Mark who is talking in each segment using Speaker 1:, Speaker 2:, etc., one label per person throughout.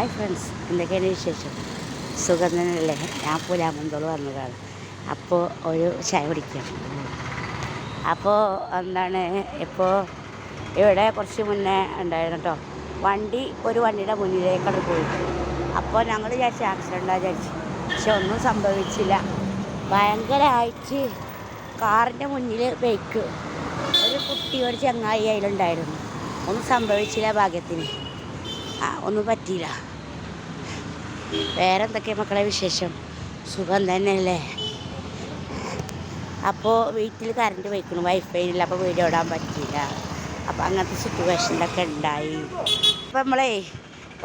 Speaker 1: Hi friends എന്തൊക്കെയാണ് വിശേഷം? സുഖം തന്നെയല്ലേ? ഞാൻ പുലാമന്തോൾ വന്നതാണ്. അപ്പോൾ ഒരു ചായ കുടിക്കാം. അപ്പോൾ എന്താണ് ഇപ്പോൾ ഇവിടെ കുറച്ച് മുന്നേ ഉണ്ടായിരുന്നു കേട്ടോ. വണ്ടി ഒരു വണ്ടിയുടെ മുന്നിലേക്കാണ് പോയി അപ്പോൾ ഞങ്ങൾ വിചാരിച്ചു ആക്സിഡന്റ് വിചാരിച്ചു. പക്ഷെ ഒന്നും സംഭവിച്ചില്ല. ഭയങ്കരമായിട്ട് കാറിന്റെ മുന്നിൽ ബൈക്ക് ഒരു കുട്ടി ഒരു ചങ്ങായി അതിലുണ്ടായിരുന്നു. ഒന്നും സംഭവിച്ചില്ല ഭാഗ്യത്തിന്. ഒന്നും പറ്റിയില്ല. വേറെ എന്തൊക്കെയാ മക്കളെ വിശേഷം? സുഖം തന്നെയല്ലേ? അപ്പോൾ വീട്ടിൽ കറണ്ട് പോയിക്കണം വൈഫൈ ഇല്ല അപ്പോൾ വീഡിയോ ഇടാൻ പറ്റിയില്ല. അപ്പോൾ അങ്ങനത്തെ സിറ്റുവേഷനിലൊക്കെ ഉണ്ടായി അപ്പോൾ നമ്മളേ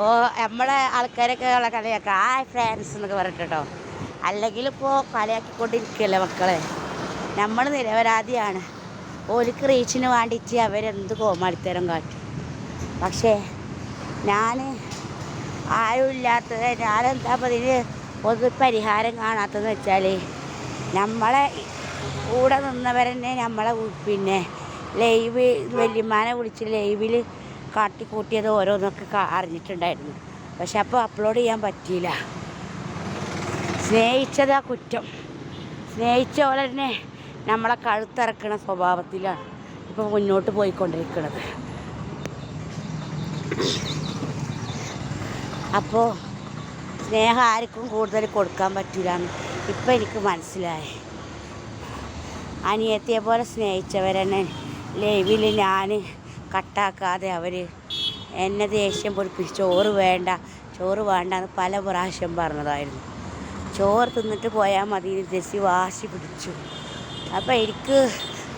Speaker 1: ഓ നമ്മളെ ആൾക്കാരൊക്കെ ഉള്ള കളിയാക്കുക ആ ഫ്രാൻസ് എന്നൊക്കെ പറഞ്ഞിട്ടോ അല്ലെങ്കിൽ ഇപ്പോൾ കളിയാക്കിക്കൊണ്ടിരിക്കുകയല്ലേ മക്കളെ? നമ്മൾ നിരപരാധിയാണ്. ഓലിക്ക് റീച്ചിന് വേണ്ടിയിട്ട് അവരെന്ത് കോമാളിത്തരം കാട്ടും. പക്ഷേ ഞാൻ ആരുമില്ലാത്തത്. ഞാനെന്താ പതിന് ഇതിന് ഒരു പരിഹാരം കാണാത്തതെന്ന് വെച്ചാൽ നമ്മളെ കൂടെ നിന്നവരെന്നെ നമ്മളെ പിന്നെ ലൈവ് വല്യമാനെ വിളിച്ച് ലൈവിൽ കാട്ടിക്കൂട്ടിയത് ഓരോന്നൊക്കെ അറിഞ്ഞിട്ടുണ്ടായിരുന്നു. പക്ഷെ അപ്പോൾ അപ്ലോഡ് ചെയ്യാൻ പറ്റിയില്ല. സ്നേഹിച്ചതാ കുറ്റം. സ്നേഹിച്ച പോലെ തന്നെ നമ്മളെ കഴുത്തിറക്കണ സ്വഭാവത്തിലാണ് ഇപ്പോൾ മുന്നോട്ട് പോയിക്കൊണ്ടിരിക്കുന്നത് അപ്പോൾ സ്നേഹം ആർക്കും കൂടുതൽ കൊടുക്കാൻ പറ്റില്ല ഇപ്പം എനിക്ക് മനസ്സിലായി. അനിയത്തിയെ പോലെ സ്നേഹിച്ചവരെന്നെ ലൈവിൽ ഞാൻ കട്ടാക്കാതെ അവർ എന്നെ ദേഷ്യം പൊടിപ്പിച്ച് ചോറ് വേണ്ട ചോറ് വേണ്ട എന്ന് പല പ്രാവശ്യം പറഞ്ഞതായിരുന്നു. ചോറ് തിന്നിട്ട് പോയാൽ മതി ജെസ്സി വാശി പിടിച്ചു. അപ്പോൾ എനിക്ക്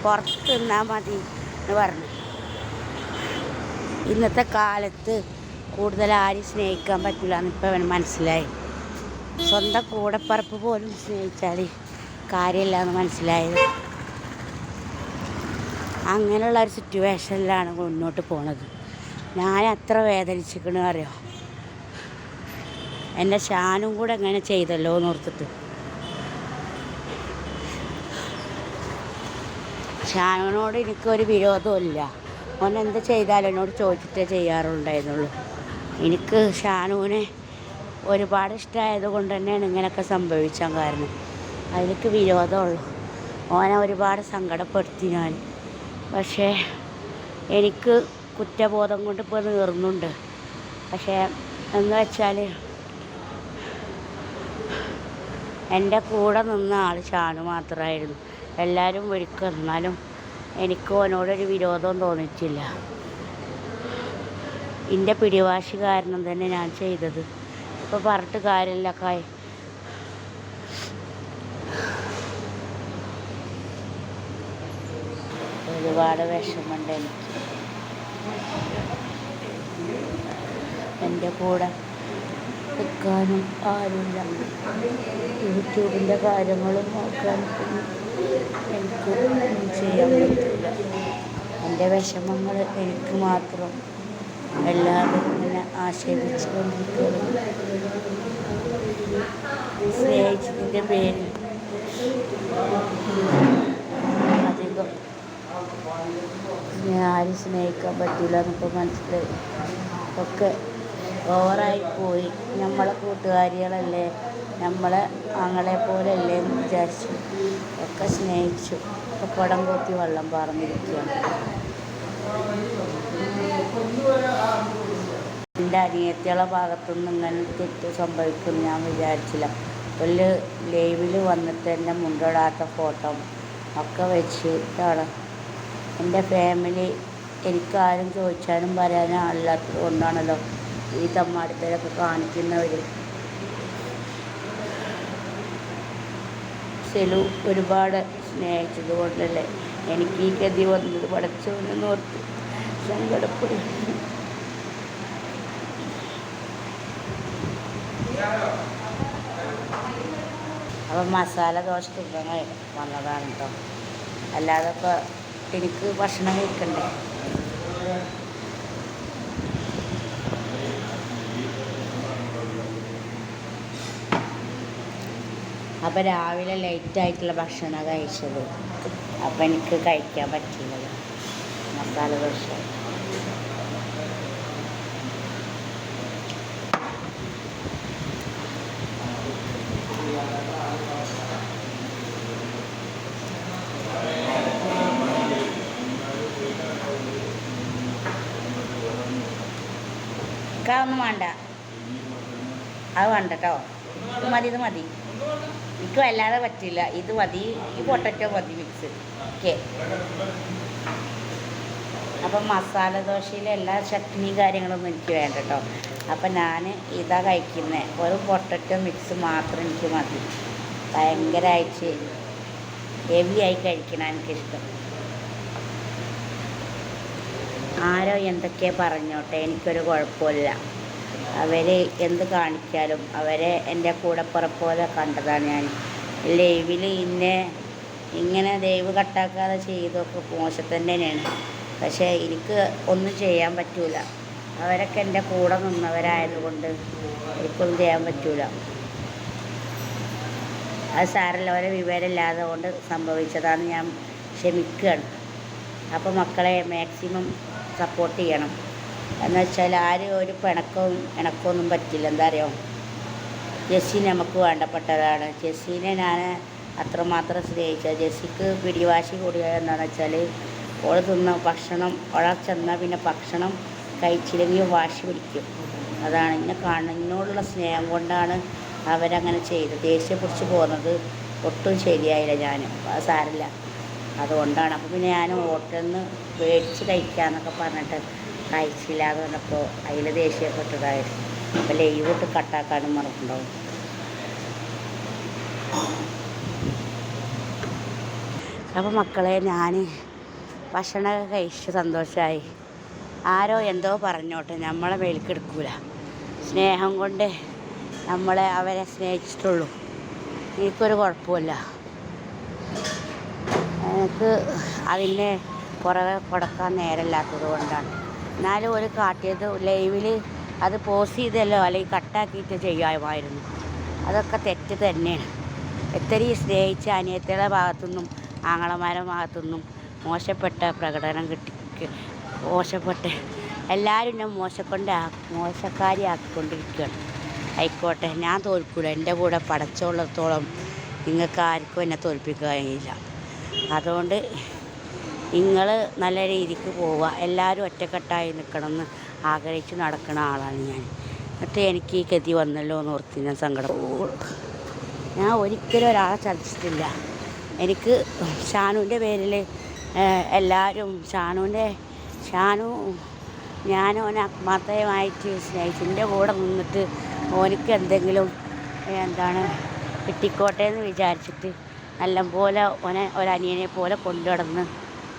Speaker 1: പുറത്ത് തിന്നാൽ മതി എന്ന് പറഞ്ഞു. ഇന്നത്തെ കാലത്ത് കൂടുതൽ ആരും സ്നേഹിക്കാൻ പറ്റില്ല എന്ന് ഇപ്പം അവന് മനസ്സിലായി. സ്വന്തം കൂടപ്പറപ്പ് പോലും സ്നേഹിച്ചാൽ കാര്യമില്ല എന്ന് മനസ്സിലായത്. അങ്ങനെയുള്ള ഒരു സിറ്റുവേഷനിലാണ് മുന്നോട്ട് പോണത്. ഞാൻ അത്ര വേദനിച്ചിരിക്കണ അറിയോ? എന്റെ ഷാനും കൂടെ എങ്ങനെ ചെയ്തല്ലോ എന്ന് ഓർത്തിട്ട് ഷാനോട് എനിക്കൊരു വിരോധമില്ല ഓൻ എന്ത് ചെയ്താലും എന്നോട് ചോദിച്ചിട്ടേ ചെയ്യാറുണ്ടായിരുന്നുള്ളൂ. എനിക്ക് ഷാനുവിനെ ഒരുപാട് ഇഷ്ടമായത് കൊണ്ട് തന്നെയാണ് ഇങ്ങനെയൊക്കെ സംഭവിച്ചാൻ കാരണം. അതിലേക്ക് വിരോധമുള്ളൂ. ഓനെ ഒരുപാട് സങ്കടപ്പെടുത്തി ഞാൻ. പക്ഷേ എനിക്ക് കുറ്റബോധം കൊണ്ട് ഇപ്പോൾ നീറുന്നുണ്ട് പക്ഷേ എന്ന് വെച്ചാൽ എന്റെ കൂടെ നിന്ന ആൾ ഷാനു മാത്രമായിരുന്നു എല്ലാവരും വിളിക്കും. എനിക്ക് ഓനോടൊരു വിരോധം തോന്നിയിട്ടില്ല. എന്റെ പിടിവാശി കാരണം തന്നെ ഞാൻ ചെയ്തത്. ഇപ്പോൾ പറഞ്ഞിട്ട് കാര്യമില്ല കായ്. ഒരുപാട് വിഷമമുണ്ട് എനിക്ക്. എന്റെ കൂടെ നിൽക്കാനും ആരുമില്ല. യൂട്യൂബിന്റെ കാര്യങ്ങളും നോക്കാനും എനിക്ക് ചെയ്യാൻ പറ്റില്ല എന്റെ വിഷമങ്ങൾ എനിക്ക് മാത്രം എല്ലാവരും എന്നെ ആക്ഷേപിച്ചു കൊണ്ടിരിക്കുന്നത് സ്നേഹിച്ചതിന്റെ പേരിൽ അധികം ഞാൻ ആരും സ്നേഹിക്കാൻ പറ്റില്ല എന്നൊക്കെ മനസ്സിലായി. ഒക്കെ ഓവറായി പോയി. നമ്മളെ കൂട്ടുകാരികളല്ലേ? നമ്മളെ ആങ്ങളെ പോലെയല്ലേ എന്ന് വിചാരിച്ചു. ഒക്കെ സ്നേഹിച്ചു. ഒക്കെ കുടം കൂത്തി വെള്ളം പാർന്നിരിക്കുകയാണ്. എന്റെ അനിയത്തിയുടെ ഭാഗത്തുനിന്ന് ഇങ്ങനെ തെറ്റ് സംഭവിക്കും ഞാൻ വിചാരിച്ചില്ല. ഒരു ലൈവിൽ വന്നിട്ട് എന്റെ മുണ്ടിടാത്ത ഫോട്ടോ ഒക്കെ വെച്ചിട്ടാണ്. എന്റെ ഫാമിലി എനിക്കാരും ചോദിച്ചാലും പറയാനും ആളില്ലാത്തത് കൊണ്ടാണല്ലോ ഈ തമ്മാടിത്തരൊക്കെ കാണിക്കുന്നവർ സെലു ഒരുപാട് സ്നേഹിച്ചത് കൊണ്ടല്ലേ എനിക്ക് ഈ ഗതി വന്നത് പടച്ചോനെന്ന് ഓർത്ത് സങ്കടപ്പെടും അപ്പം മസാല ദോശ കുടുംബങ്ങൾ വന്നതാണ് കേട്ടോ അല്ലാതെ ഇപ്പോൾ എനിക്ക് ഭക്ഷണം കഴിക്കണ്ടേ? അപ്പോൾ രാവിലെ ലേറ്റായിട്ടുള്ള ഭക്ഷണം കഴിച്ചത്. അപ്പോൾ എനിക്ക് കഴിക്കാൻ പറ്റുന്നത് മസാല ദോശ. അതൊന്നും വേണ്ട. അത് വേണ്ട കേട്ടോ ഇത് മതി ഇത് മതി. എനിക്ക് വല്ലാതെ പറ്റില്ല. ഇത് മതി. ഈ പൊട്ടറ്റോ മതി മിക്സ് ഓക്കെ അപ്പം മസാല ദോശയിലെ എല്ലാ ചട്നിയും കാര്യങ്ങളൊന്നും എനിക്ക് വേണ്ട കേട്ടോ അപ്പം ഞാൻ ഇതാ കഴിക്കുന്നത് ഒരു പൊട്ടറ്റോ മിക്സ് മാത്രം എനിക്ക് മതി. ഭയങ്കരമായിട്ട് ഹെവി ആയി കഴിക്കണം എനിക്കിഷ്ടം. ആരോ എന്തൊക്കെ പറഞ്ഞോട്ടെ. എനിക്കൊരു കുഴപ്പമില്ല. അവർ എന്ത് കാണിച്ചാലും അവരെ എന്റെ കൂടെ പുറപ്പോലെ കണ്ടതാണ് ഞാൻ. ലൈവിൽ ഇന്നെ ഇങ്ങനെ ദൈവ കട്ടാക്കാതെ ചെയ്തൊക്കെ മോശം തന്നെയാണ് പക്ഷേ എനിക്ക് ഒന്നും ചെയ്യാൻ പറ്റൂല. അവരൊക്കെ എന്റെ കൂടെ നിന്നവരായതുകൊണ്ട് എനിക്കൊന്നും ചെയ്യാൻ പറ്റൂല. അത് സാരല്ല അവരെ വിവരമില്ലാതെ കൊണ്ട് സംഭവിച്ചതാണ് ഞാൻ ക്ഷമിക്കുകയാണ്. അപ്പോൾ മക്കളെ മാക്സിമം സപ്പോർട്ട് ചെയ്യണം. എന്ന് വെച്ചാൽ ആരും ഒരു പിണക്കവും ഇണക്കമൊന്നും പറ്റില്ല. എന്താ അറിയോ? ജെസ്സി നമുക്ക് വേണ്ടപ്പെട്ടതാണ്. ജെസ്സിനെ ഞാൻ അത്രമാത്രം സ്നേഹിച്ചത്. ജെസ്സിക്ക് പിടിവാശി കൂടിയത് എന്താണെന്ന് വെച്ചാൽ ഓൾ തിന്ന ഭക്ഷണം ഓളെ ചെന്നാൽ പിന്നെ ഭക്ഷണം കഴിച്ചില്ലെങ്കിൽ വാശി പിടിക്കും. അതാണ്. എന്നെ കാണുന്നതിനോടുള്ള സ്നേഹം കൊണ്ടാണ് അവരങ്ങനെ ചെയ്തത്. ദേഷ്യം പിടിച്ച് പോകുന്നത് ഒട്ടും ശരിയായില്ല ഞാൻ. അത് സാരില്ല അതുകൊണ്ടാണ്. അപ്പോൾ പിന്നെ ഞാൻ ഹോട്ടലിൽ നിന്ന് മേടിച്ച് കഴിക്കാമെന്നൊക്കെ പറഞ്ഞിട്ട് കഴിച്ചില്ല എന്ന് പറഞ്ഞപ്പോൾ അതിൽ ദേഷ്യപ്പെട്ടതായിരുന്നു അപ്പോൾ ലൈവ് ഇട്ട് കട്ടാക്കാനും മറക്കുണ്ടാവും അപ്പോൾ മക്കളെ ഞാൻ ഭക്ഷണമൊക്കെ കഴിച്ച് സന്തോഷമായി ആരോ എന്തോ പറഞ്ഞോട്ടെ നമ്മളെ മേൽക്കെടുക്കൂല സ്നേഹം കൊണ്ട് നമ്മളെ അവരെ സ്നേഹിച്ചിട്ടുള്ളൂ. എനിക്കൊരു കുഴപ്പമില്ല. എനിക്ക് അതിനെ പുറകെ കൊടുക്കാൻ നേരമില്ലാത്തത് കൊണ്ടാണ്. എന്നാലും ഒരു കാട്ടിയത് ലൈവിൽ അത് പോസ്റ്റ് ചെയ്തല്ലോ അല്ലെങ്കിൽ കട്ടാക്കിയിട്ട് ചെയ്യാമായിരുന്നു. അതൊക്കെ തെറ്റ് തന്നെയാണ്. എത്രയും സ്നേഹിച്ച അനിയത്തിയുടെ ഭാഗത്തുനിന്നും ആങ്ങളമാരുടെ ഭാഗത്തുനിന്നും മോശപ്പെട്ട പ്രകടനം കിട്ടി മോശപ്പെട്ട് എല്ലാവരും എന്നെ മോശക്കൊണ്ട് മോശക്കാരി ആക്കിക്കൊണ്ടിരിക്കുകയാണ് ആയിക്കോട്ടെ ഞാൻ തോൽക്കൂല. എന്റെ കൂടെ പടച്ചോളത്തോളം നിങ്ങൾക്ക് ആർക്കും എന്നെ തോൽപ്പിക്കാൻ കഴിയില്ല അതുകൊണ്ട് നിങ്ങൾ നല്ല രീതിക്ക് പോവുക. എല്ലാവരും ഒറ്റക്കെട്ടായി നിൽക്കണമെന്ന് ആഗ്രഹിച്ച് നടക്കുന്ന ആളാണ് ഞാൻ. എന്നിട്ട് എനിക്ക് ഈ ഗതി വന്നല്ലോ എന്ന് ഓർത്ത് ഞാൻ സങ്കടം ഞാൻ ഒരിക്കലും ഒരാളെ ചതിച്ചിട്ടില്ല. എനിക്ക് ഷാനുവിന്റെ പേരിൽ എല്ലാവരും ഷാനുവിന്റെ ഷാനു ഞാൻ ഓനെ ആത്മാർത്ഥമായിട്ട് സ്നേഹിച്ചു എന്റെ കൂടെ നിന്നിട്ട് ഓനിക്ക് എന്തെങ്കിലും എന്താണ് കിട്ടിക്കോട്ടെ എന്ന് വിചാരിച്ചിട്ട് നല്ലപോലെ ഓനെ ഒരനിയനെ പോലെ കൊണ്ടു നടന്ന്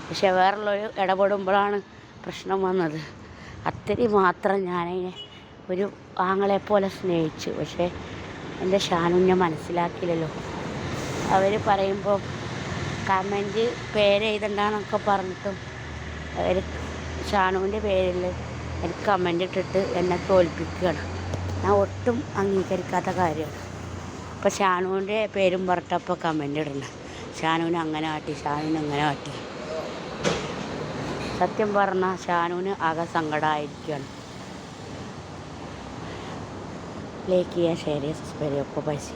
Speaker 1: പക്ഷെ വേറുള്ളൊരു ഇടപെടുമ്പോഴാണ് പ്രശ്നം വന്നത്. അത്രയും മാത്രം ഞാനതിനെ ഒരു ആങ്ങളെ പോലെ സ്നേഹിച്ചു. പക്ഷേ എന്റെ ഷാനുവിനെ മനസ്സിലാക്കിയില്ലല്ലോ. അവർ പറയുമ്പോൾ കമന്റ് പേര് എഴുതണ്ടെന്നൊക്കെ പറഞ്ഞിട്ടും അവർ ഷാനുവിന്റെ പേരിൽ എനിക്ക് കമന്റ് ഇട്ടിട്ട് എന്നെ തോൽപ്പിക്കുകയാണ്. ഞാൻ ഒട്ടും അംഗീകരിക്കാത്ത കാര്യമാണ്. അപ്പോൾ ഷാനുവിന്റെ പേരും പറഞ്ഞിട്ടപ്പോൾ കമന്റ് ഇടണം ഷാനുവിനെ അങ്ങനെ ആട്ടി ഷാനുവിനെ അങ്ങനെ കാട്ടി സത്യം പറഞ്ഞാൽ ഷാനുവിന് ആകെ സങ്കടമായിരിക്കുകയാണ് ലൈക്ക് ചെയ്യുക ഷെയർ ചെയ്യുക സബ്സ്ക്രൈബ് ചെയ്യുക ഒക്കെ പൈസ